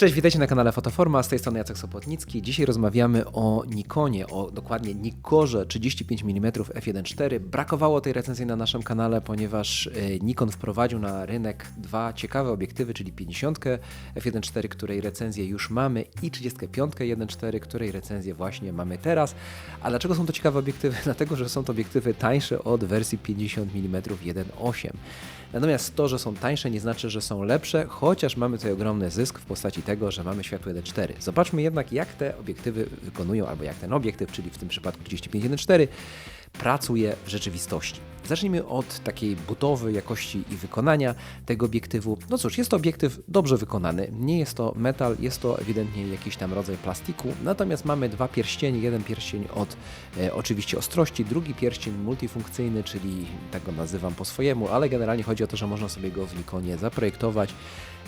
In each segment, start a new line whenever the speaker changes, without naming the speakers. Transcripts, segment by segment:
Cześć, witajcie na kanale Fotoforma, z tej strony Jacek Sopotnicki. Dzisiaj rozmawiamy o Nikonie, o dokładnie Nikorze 35 mm f1.4. Brakowało tej recenzji na naszym kanale, ponieważ e, Nikon wprowadził na rynek dwa ciekawe obiektywy, czyli 50 f1.4, której recenzję już mamy i 35 1.4, której recenzję właśnie mamy teraz. A dlaczego są to ciekawe obiektywy? Dlatego, że są to obiektywy tańsze od wersji 50 mm 1.8. Natomiast to, że są tańsze nie znaczy, że są lepsze, chociaż mamy tutaj ogromny zysk w postaci tego, że mamy światło 1.4. Zobaczmy jednak jak te obiektywy wykonują, albo jak ten obiektyw, czyli w tym przypadku 35 1.4 pracuje w rzeczywistości. Zacznijmy od takiej budowy, jakości i wykonania tego obiektywu. No cóż, jest to obiektyw dobrze wykonany. Nie jest to metal, jest to ewidentnie jakiś tam rodzaj plastiku. Natomiast mamy dwa pierścienie. Jeden pierścień od e, oczywiście ostrości, drugi pierścień multifunkcyjny, czyli tak go nazywam po swojemu, ale generalnie chodzi o to, że można sobie go w Nikonie zaprojektować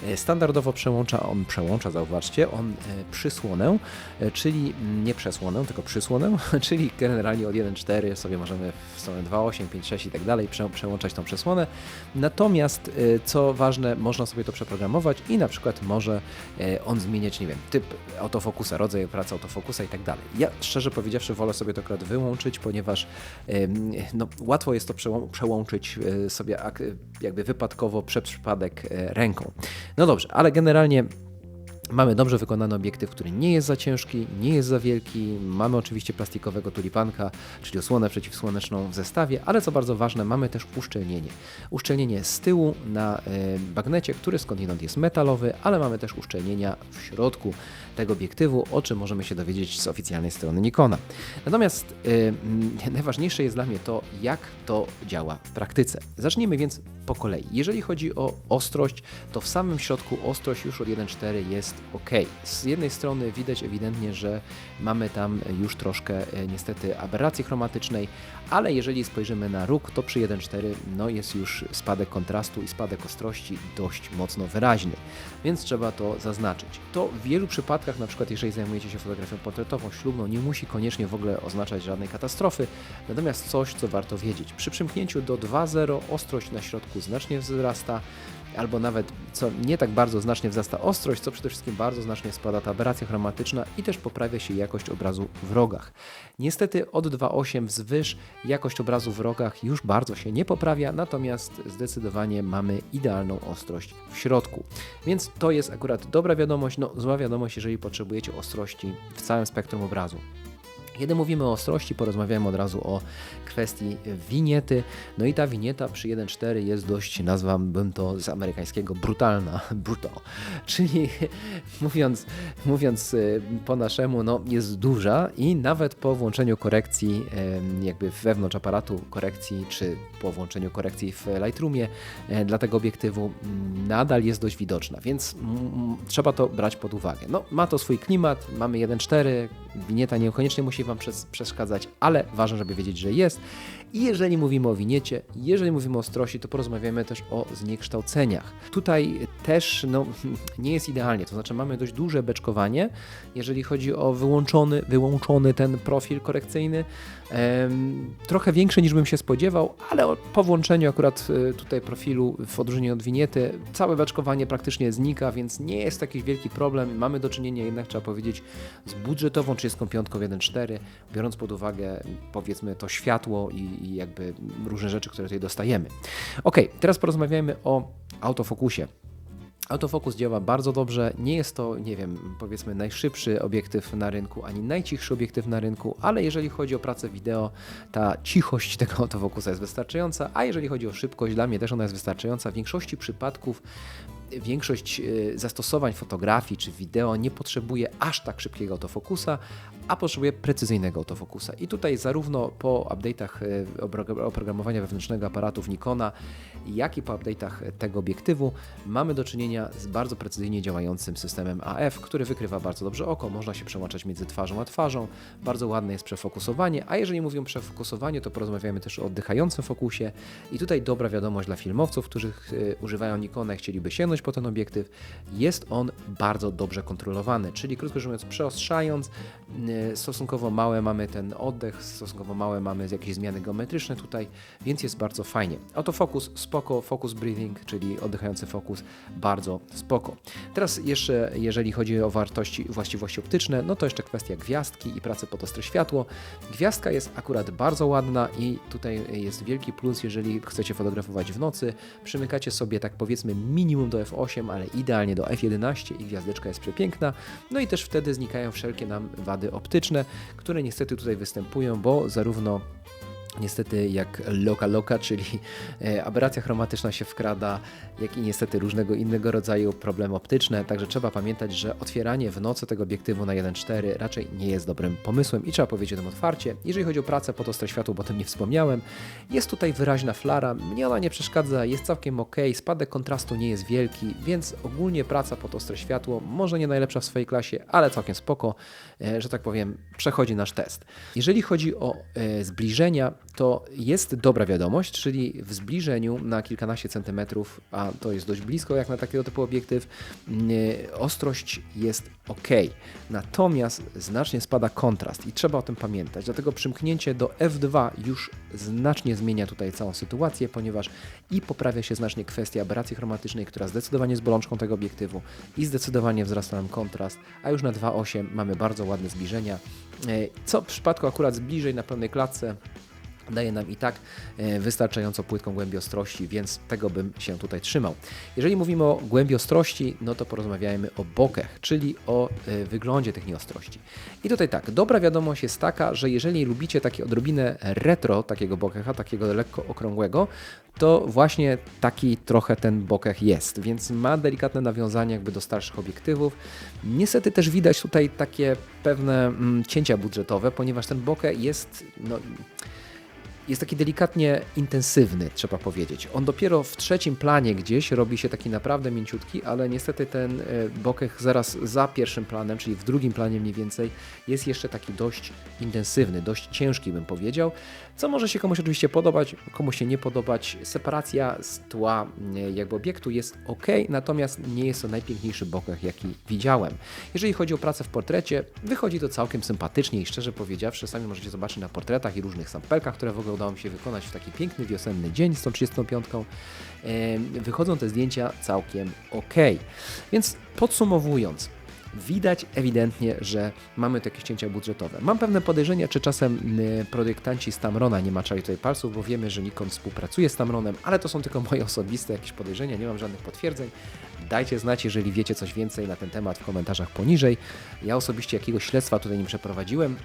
E, standardowo przełącza on, przełącza, zauważcie, on e, przysłonę, e, czyli nie przesłonę, tylko przysłonę, czyli generalnie od 1.4 sobie możemy w stronę 2.8, 5.6 i tak dalej przełączać tą przesłonę. Natomiast, co ważne, można sobie to przeprogramować i na przykład może on zmieniać, nie wiem, typ autofokusa, rodzaj pracy autofokusa i tak dalej. Ja szczerze powiedziawszy wolę sobie to akurat wyłączyć, ponieważ no, łatwo jest to przełączyć sobie jakby wypadkowo przez przypadek ręką. No dobrze, ale generalnie Mamy dobrze wykonany obiektyw, który nie jest za ciężki, nie jest za wielki. Mamy oczywiście plastikowego tulipanka, czyli osłonę przeciwsłoneczną w zestawie, ale co bardzo ważne, mamy też uszczelnienie. Uszczelnienie z tyłu na e, bagnecie, który skądinąd jest metalowy, ale mamy też uszczelnienia w środku tego obiektywu, o czym możemy się dowiedzieć z oficjalnej strony Nikona. Natomiast yy, najważniejsze jest dla mnie to, jak to działa w praktyce. Zacznijmy więc po kolei. Jeżeli chodzi o ostrość, to w samym środku ostrość już od 1.4 jest ok. Z jednej strony widać ewidentnie, że mamy tam już troszkę e, niestety aberracji chromatycznej, ale jeżeli spojrzymy na róg, to przy 1.4 no jest już spadek kontrastu i spadek ostrości dość mocno wyraźny, więc trzeba to zaznaczyć. To w wielu przypadkach, na przykład jeżeli zajmujecie się fotografią portretową, ślubną, nie musi koniecznie w ogóle oznaczać żadnej katastrofy, natomiast coś, co warto wiedzieć. Przy przymknięciu do 2.0 ostrość na środku znacznie wzrasta, albo nawet co nie tak bardzo znacznie wzrasta ostrość, co przede wszystkim bardzo znacznie spada ta aberracja chromatyczna i też poprawia się jakość obrazu w rogach. Niestety od 2.8 wzwyż jakość obrazu w rogach już bardzo się nie poprawia, natomiast zdecydowanie mamy idealną ostrość w środku. Więc to jest akurat dobra wiadomość, no zła wiadomość, jeżeli potrzebujecie ostrości w całym spektrum obrazu. Kiedy mówimy o ostrości, porozmawiamy od razu o kwestii winiety. No i ta winieta przy 1.4 jest dość, nazwałbym to z amerykańskiego, brutalna, brutal. Czyli mówiąc, mówiąc y, po naszemu, no jest duża i nawet po włączeniu korekcji jakby wewnątrz aparatu korekcji, czy po włączeniu korekcji w Lightroomie e, dla tego obiektywu nadal jest dość widoczna, więc trzeba to brać pod uwagę. No, ma to swój klimat, mamy 1.4, winieta niekoniecznie musi Wam przeszkadzać, ale ważne, żeby wiedzieć, że jest. I jeżeli mówimy o winiecie, jeżeli mówimy o ostrości, to porozmawiamy też o zniekształceniach. Tutaj też no, nie jest idealnie, to znaczy mamy dość duże beczkowanie, jeżeli chodzi o wyłączony, wyłączony ten profil korekcyjny. Trochę większe niż bym się spodziewał, ale po włączeniu akurat e, tutaj profilu w odróżnieniu od winiety, całe beczkowanie praktycznie znika, więc nie jest taki wielki problem. Mamy do czynienia jednak, trzeba powiedzieć, z budżetową 35 1.4, biorąc pod uwagę powiedzmy to światło i, i jakby różne rzeczy, które tutaj dostajemy. Ok, teraz porozmawiajmy o autofokusie. Autofokus działa bardzo dobrze. Nie jest to, nie wiem, powiedzmy najszybszy obiektyw na rynku, ani najcichszy obiektyw na rynku, ale jeżeli chodzi o pracę wideo, ta cichość tego autofokusa jest wystarczająca, a jeżeli chodzi o szybkość, dla mnie też ona jest wystarczająca. W większości przypadków większość e, zastosowań fotografii czy wideo nie potrzebuje aż tak szybkiego autofokusa, a potrzebuje precyzyjnego autofokusa. I tutaj zarówno po update'ach e, oprogramowania wewnętrznego aparatów Nikona, jak i po update'ach tego obiektywu mamy do czynienia z bardzo precyzyjnie działającym systemem AF, który wykrywa bardzo dobrze oko, można się przełączać między twarzą a twarzą, bardzo ładne jest przefokusowanie, a jeżeli mówimy o przefokusowaniu, to porozmawiamy też o oddychającym fokusie i tutaj dobra wiadomość dla filmowców, którzy e, używają Nikona i chcieliby sięgnąć po ten obiektyw, jest on bardzo dobrze kontrolowany, czyli krótko mówiąc, przeostrzając, y, stosunkowo małe mamy ten oddech, stosunkowo małe mamy jakieś zmiany geometryczne tutaj, więc jest bardzo fajnie. Autofokus spoko, focus breathing, czyli oddychający fokus, bardzo spoko. Teraz jeszcze, jeżeli chodzi o wartości, właściwości optyczne, no to jeszcze kwestia gwiazdki i pracy pod ostre światło. Gwiazdka jest akurat bardzo ładna i tutaj jest wielki plus, jeżeli chcecie fotografować w nocy, przymykacie sobie tak powiedzmy minimum do f8, ale idealnie do f11 i gwiazdeczka jest przepiękna. No i też wtedy znikają wszelkie nam wady optyczne, które niestety tutaj występują, bo zarówno Niestety, jak loka loka, czyli e, aberracja chromatyczna się wkrada, jak i niestety różnego innego rodzaju problemy optyczne. Także trzeba pamiętać, że otwieranie w nocy tego obiektywu na 1.4 raczej nie jest dobrym pomysłem i trzeba powiedzieć o tym otwarcie. Jeżeli chodzi o pracę pod ostre światło, bo o tym nie wspomniałem, jest tutaj wyraźna flara, mnie ona nie przeszkadza, jest całkiem ok, spadek kontrastu nie jest wielki, więc ogólnie praca pod ostre światło, może nie najlepsza w swojej klasie, ale całkiem spoko, e, że tak powiem, przechodzi nasz test. Jeżeli chodzi o e, zbliżenia, to jest dobra wiadomość, czyli w zbliżeniu na kilkanaście centymetrów, a to jest dość blisko jak na takiego typu obiektyw, ostrość jest ok. Natomiast znacznie spada kontrast i trzeba o tym pamiętać. Dlatego przymknięcie do F2 już znacznie zmienia tutaj całą sytuację, ponieważ i poprawia się znacznie kwestia aberracji chromatycznej, która zdecydowanie jest bolączką tego obiektywu i zdecydowanie wzrasta nam kontrast, a już na 2.8 mamy bardzo ładne zbliżenia, e, co w przypadku akurat zbliżeń na pełnej klatce daje nam i tak e, wystarczająco płytką głębi ostrości, więc tego bym się tutaj trzymał. Jeżeli mówimy o głębi ostrości, no to porozmawiajmy o bokach, czyli o e, wyglądzie tych nieostrości. I tutaj tak, dobra wiadomość jest taka, że jeżeli lubicie takie odrobinę retro takiego bokecha, takiego lekko okrągłego, to właśnie taki trochę ten bokeh jest, więc ma delikatne nawiązanie jakby do starszych obiektywów. Niestety też widać tutaj takie pewne mm, cięcia budżetowe, ponieważ ten bokeh jest no, jest taki delikatnie intensywny, trzeba powiedzieć. On dopiero w trzecim planie gdzieś robi się taki naprawdę mięciutki, ale niestety ten e, bokeh zaraz za pierwszym planem, czyli w drugim planie mniej więcej, jest jeszcze taki dość intensywny, dość ciężki bym powiedział, co może się komuś oczywiście podobać, komuś się nie podobać. Separacja z tła e, jakby obiektu jest ok, natomiast nie jest to najpiękniejszy bokeh, jaki widziałem. Jeżeli chodzi o pracę w portrecie, wychodzi to całkiem sympatycznie i szczerze powiedziawszy, sami możecie zobaczyć na portretach i różnych sampelkach, które w ogóle udało mi się wykonać w taki piękny wiosenny dzień z tą 35. Wychodzą te zdjęcia całkiem ok. Więc podsumowując, widać ewidentnie, że mamy tu jakieś cięcia budżetowe. Mam pewne podejrzenia, czy czasem projektanci z Tamrona nie maczali tutaj palców, bo wiemy, że Nikon współpracuje z Tamronem, ale to są tylko moje osobiste jakieś podejrzenia, nie mam żadnych potwierdzeń. Dajcie znać, jeżeli wiecie coś więcej na ten temat w komentarzach poniżej. Ja osobiście jakiegoś śledztwa tutaj nie przeprowadziłem,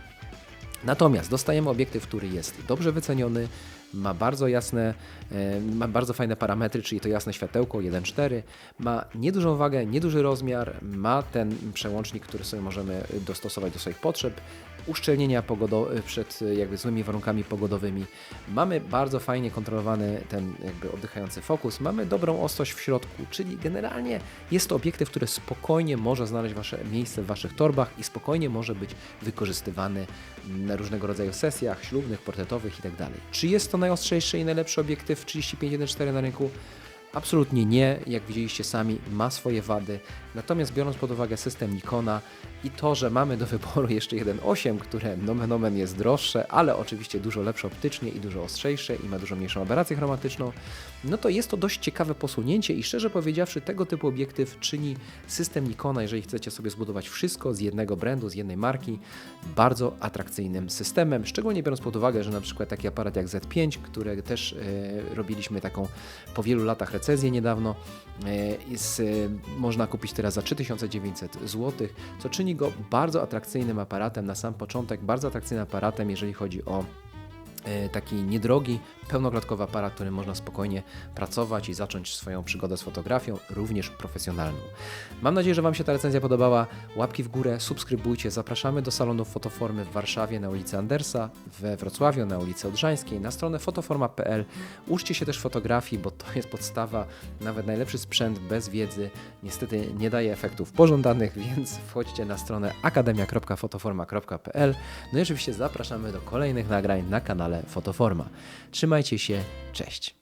Natomiast dostajemy obiektyw, który jest dobrze wyceniony, ma bardzo jasne, e, ma bardzo fajne parametry, czyli to jasne światełko 1.4, ma niedużą wagę, nieduży rozmiar, ma ten przełącznik, który sobie możemy dostosować do swoich potrzeb, uszczelnienia pogodo- przed jakby złymi warunkami pogodowymi. Mamy bardzo fajnie kontrolowany ten jakby oddychający fokus, mamy dobrą ostrość w środku, czyli generalnie jest to obiektyw, który spokojnie może znaleźć wasze miejsce w waszych torbach i spokojnie może być wykorzystywany różnego rodzaju sesjach ślubnych, portretowych itd. Tak Czy jest to najostrzejszy i najlepszy obiektyw 35.1.4 na rynku? Absolutnie nie, jak widzieliście sami, ma swoje wady. Natomiast biorąc pod uwagę system Nikona i to, że mamy do wyboru jeszcze 1.8, które nomen omen jest droższe, ale oczywiście dużo lepsze optycznie i dużo ostrzejsze i ma dużo mniejszą aberrację chromatyczną, no to jest to dość ciekawe posunięcie i szczerze powiedziawszy tego typu obiektyw czyni system Nikona, jeżeli chcecie sobie zbudować wszystko z jednego brandu, z jednej marki, bardzo atrakcyjnym systemem, szczególnie biorąc pod uwagę, że na przykład taki aparat jak Z5, który też e, robiliśmy taką po wielu latach recenzję niedawno, e, jest, e, można kupić teraz za 3900 zł, co czyni bardzo atrakcyjnym aparatem na sam początek, bardzo atrakcyjnym aparatem, jeżeli chodzi o taki niedrogi, pełnoklatkowy aparat, którym można spokojnie pracować i zacząć swoją przygodę z fotografią, również profesjonalną. Mam nadzieję, że Wam się ta recenzja podobała. Łapki w górę, subskrybujcie. Zapraszamy do salonu Fotoformy w Warszawie na ulicy Andersa, we Wrocławiu na ulicy Odrzańskiej, na stronę fotoforma.pl. Uczcie się też fotografii, bo to jest podstawa. Nawet najlepszy sprzęt bez wiedzy niestety nie daje efektów pożądanych, więc wchodźcie na stronę akademia.fotoforma.pl. No i oczywiście zapraszamy do kolejnych nagrań na kanale Fotoforma. Trzymajcie się, cześć.